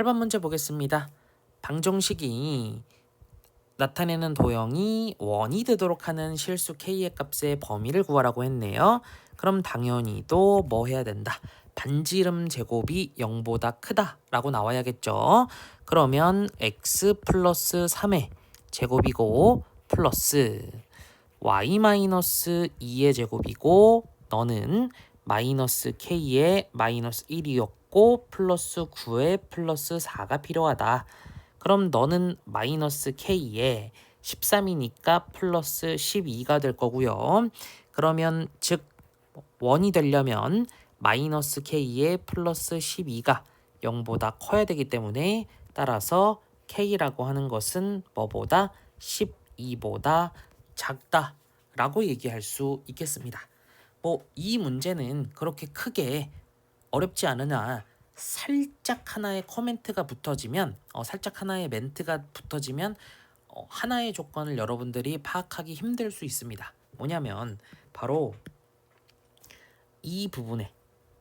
8번 문제 보겠습니다. 방정식이 나타내는 도형이 원이 되도록 하는 실수 k의 값의 범위를 구하라고 했네요. 그럼 당연히 또뭐 해야 된다. 반지름 제곱이 0보다 크다라고 나와야겠죠. 그러면 x 플러스 3의 제곱이고 플러스 y 마이너스 2의 제곱이고 너는 마이너스 k의 마이너스 1이었고 플러스 9의 플러스 4가 필요하다. 그럼 너는 마이너스 k에 13이니까 플러스 12가 될 거고요. 그러면 즉 원이 되려면 마이너스 k에 플러스 12가 0보다 커야 되기 때문에 따라서 k라고 하는 것은 뭐보다 12보다 작다 라고 얘기할 수 있겠습니다. 뭐 이 문제는 그렇게 크게 어렵지 않으나 살짝 하나의 코멘트가 붙어지면 어, 살짝 하나의 멘트가 붙어지면 어, 하나의 조건을 여러분들이 파악하기 힘들 수 있습니다. 뭐냐면 바로 이 부분에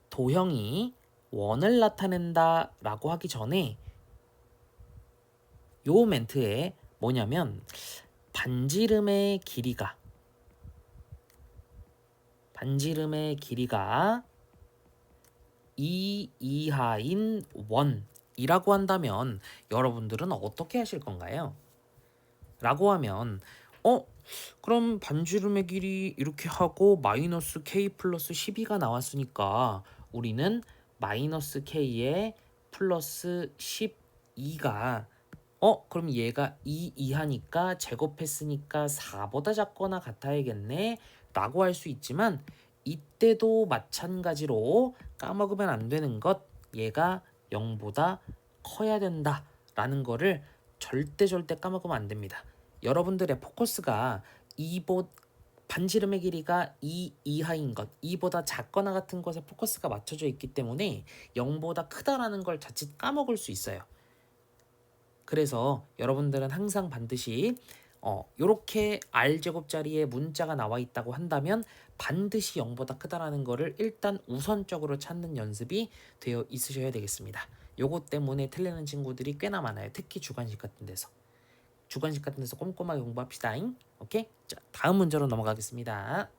도형이 원을 나타낸다 라고 하기 전에 요 멘트에 뭐냐면 반지름의 길이가 반지름의 길이가 2 이하인 원이라고 한다면 여러분들은 어떻게 하실 건가요? 라고 하면 어 그럼 반지름의 길이 이렇게 하고 마이너스 k 플러스 12가 나왔으니까 우리는 마이너스 k에 플러스 12가 어 그럼 얘가 2 이하니까 제곱했으니까 4보다 작거나 같아야겠네 라고 할 수 있지만 이때도 마찬가지로 까먹으면 안 되는 것 얘가 0보다 커야 된다 라는 거를 절대 절대 까먹으면 안 됩니다. 여러분들의 포커스가 2보 반지름의 길이가 2 이하인 것, 2보다 작거나 같은 것에 포커스가 맞춰져 있기 때문에 0보다 크다라는 걸 자칫 까먹을 수 있어요. 그래서 여러분들은 항상 반드시 어, 요렇게 r 제곱 자리에 문자가 나와 있다고 한다면 반드시 0보다 크다라는 거를 일단 우선적으로 찾는 연습이 되어 있으셔야 되겠습니다. 요것 때문에 틀리는 친구들이 꽤나 많아요. 특히 주관식 같은 데서. 주관식 같은 데서 꼼꼼하게 공부합시다. 오케이? 자, 다음 문제로 넘어가겠습니다.